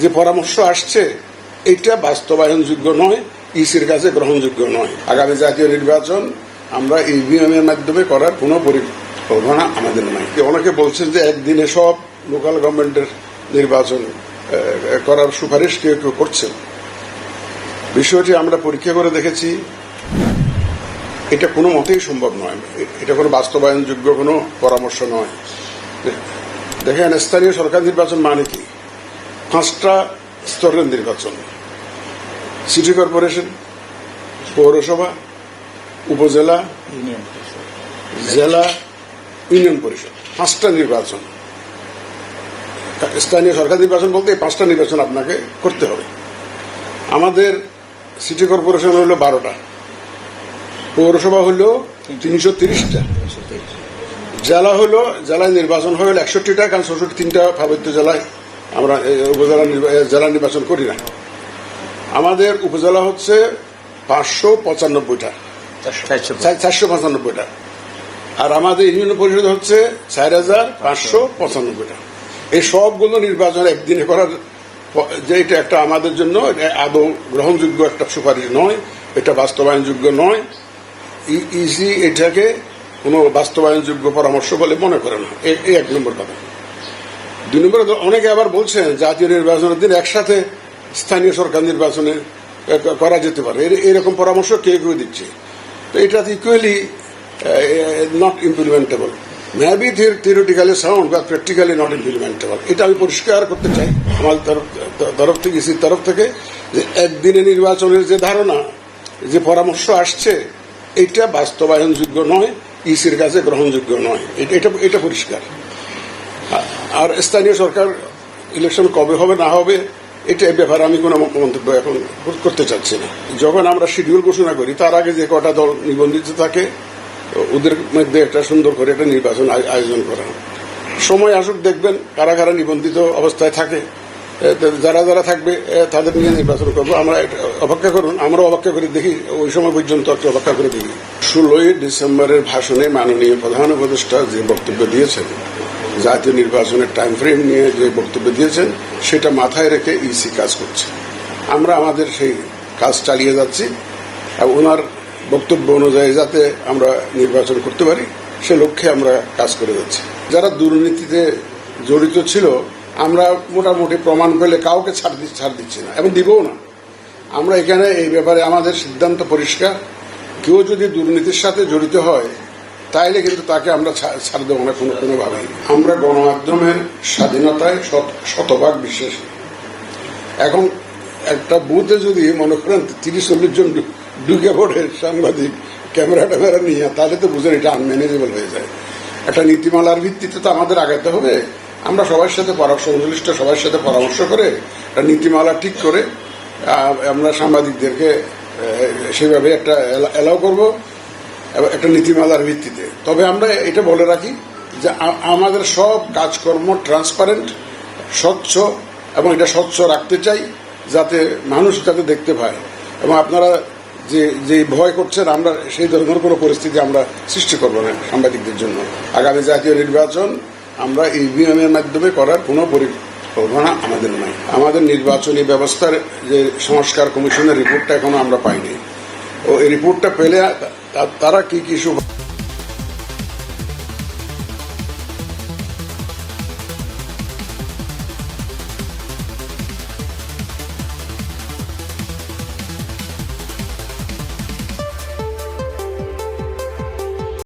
যে পরামর্শ আসছে, এটা বাস্তবায়নযোগ্য নয়, ইসির কাছে গ্রহণযোগ্য নয়। আগামী জাতীয় নির্বাচন আমরা ইভিএম এর মাধ্যমে করার কোনো পরিকল্পনা আমাদের নাই। অনেকে বলছেন যে একদিনে সব লোকাল গভর্নমেন্টের নির্বাচন করার সুপারিশ কেউ কেউ করছেন। বিষয়টি আমরা পরীক্ষা করে দেখেছি। এটা কোনো মতেই সম্ভব নয়। এটা কোনো বাস্তবায়নযোগ্য কোনো পরামর্শ নয়। দেখেন, স্থানীয় সরকার নির্বাচন মানে কি? পাঁচটা স্তরের নির্বাচন। সিটি কর্পোরেশন, পৌরসভা, উপজেলা, জেলা, ইউনিয়ন পরিষদ। পাঁচটা নির্বাচন। স্থানীয় সরকার নির্বাচন বলতে এই পাঁচটা নির্বাচন আপনাকে করতে হবে। আমাদের সিটি কর্পোরেশন হলো বারোটা। পৌরসভা হলো তিনশো তিরিশটা। জেলা হলো, জেলায় নির্বাচন হলো একষট্টিটা, কারণ চৌষট্টি তিনটা পার্বত্য জেলায় আমরা উপজেলা জেলা নির্বাচন করি না। আমাদের উপজেলা হচ্ছে পাঁচশো পঁচানব্বইটা। চারশো পঁচানব্বইটা। আর আমাদের ইউনিয়ন পরিষদ হচ্ছে চার হাজার পাঁচশো পঁচানব্বইটা। এই সবগুলো নির্বাচন একদিনে করার যে এটা একটা আমাদের জন্য আদৌ গ্রহণযোগ্য একটা সুপারিশ নয় এটা বাস্তবায়নযোগ্য নয়। ই- ইসি এটাকে কোনো বাস্তবায়নযোগ্য পরামর্শ বলে মনে করে না। এই এক নম্বর কথা। দুই নম্বর অনেকে আবার বলছেন জাতীয় নির্বাচনের দিন একসাথে স্থানীয় সরকার নির্বাচনে করা যেতে পারে। এর- এরকম পরামর্শ কেউ কেউ দিচ্ছে? তো এটা equally not implementable maybe theoretically sound বা প্র্যাকটিক্যালি নট ইমপ্লিমেন্টেবল এটা আমি পরিষ্কার করতে চাই আমাদের তরফ থেকে, ইসির তরফ থেকে, যে একদিনে নির্বাচনের যে ধারণা, যে পরামর্শ আসছে, এটা বাস্তবায়নযোগ্য নয়, ইসির কাছে গ্রহণযোগ্য নয়। এটা এটা পরিষ্কার। আর স্থানীয় সরকার ইলেকশন কবে হবে, না হবে, এটা ব্যাপারে আমি কোনো মন্তব্য এখন করতে চাচ্ছি না। যখন আমরা শিডিউল ঘোষণা করি, তার আগে যে কটা দল নিবন্ধিত থাকে, ওদের মধ্যে একটা সুন্দর করে একটা নির্বাচন আয়- আয়োজন করা। সময় আসুক, দেখবেন কারা কারা নিবন্ধিত অবস্থায় থাকে। যারা যারা থাকবে তাদের নিয়ে নির্বাচন করব। আমরা অপেক্ষা করুন আমরা অপেক্ষা করে, দেখি ওই সময় পর্যন্ত একটু অপেক্ষা করে দেখি। ষোলোই ডিসেম্বরের ভাষণে মাননীয় প্রধান উপদেষ্টা যে বক্তব্য দিয়েছেন জাতীয় নির্বাচনের টাইম ফ্রেম নিয়ে যে বক্তব্য দিয়েছেন, সেটা মাথায় রেখে ইসি কাজ করছে। আমরা আমাদের সেই কাজ চালিয়ে যাচ্ছি, আর ওনার বক্তব্য অনুযায়ী যাতে আমরা নির্বাচন করতে পারি, সে লক্ষ্যে আমরা কাজ করে যাচ্ছি। যারা দুর্নীতিতে জড়িত ছিল, আমরা মোটামুটি প্রমাণ পেলে কাউকে ছাড় ছাড় দিচ্ছি না, এবং দিবও না। আমরা এখানে এই ব্যাপারে আমাদের সিদ্ধান্ত পরিষ্কার। কেউ যদি দুর্নীতির সাথে জড়িত হয় তাইলে কিন্তু তাকে আমরা ছাড় দেবো না কোনো, কোনোভাবেই। আমরা গণমাধ্যমের স্বাধীনতায় শত- শতভাগ বিশ্বাসী। এখন একটা বুথে যদি মনে করেন তিরিশ, চল্লিশ জন ঢুকে পড়ে সাংবাদিক, ক্যামেরা ট্যামেরা নিয়ে, তাহলে তো বুঝেন এটা আনম্যানেজেবল হয়ে যায়। একটা নীতিমালার ভিত্তিতে তো আমাদের আগাতে হবে। আমরা সবার সাথে সংশ্লিষ্ট সবার সাথে পরামর্শ করে, একটা নীতিমালা ঠিক করে আমরা সাংবাদিকদেরকে সেভাবে একটা অ্যালাউ করব। একটা নীতিমালার ভিত্তিতে। তবে আমরা এটা বলে রাখি যে আমাদের সব কাজকর্ম ট্রান্সপারেন্ট স্বচ্ছ এবং এটা স্বচ্ছ রাখতে চাই যাতে মানুষ যাতে দেখতে পায়। এবং আপনারা যে যে ভয় করছেন, আমরা সেই ধরনের কোনো পরিস্থিতি আমরা সৃষ্টি করব না সাংবাদিকদের জন্য। আগামী জাতীয় নির্বাচন আমরা ইভিএম এর মাধ্যমে করার কোনো পরিকল্পনা আমাদের নাই। আমাদের নির্বাচনী ব্যবস্থার যে সংস্কার কমিশনের রিপোর্টটা এখনও আমরা পাইনি। রিপোর্টটা পেলে তারা কি কি সুপারিশ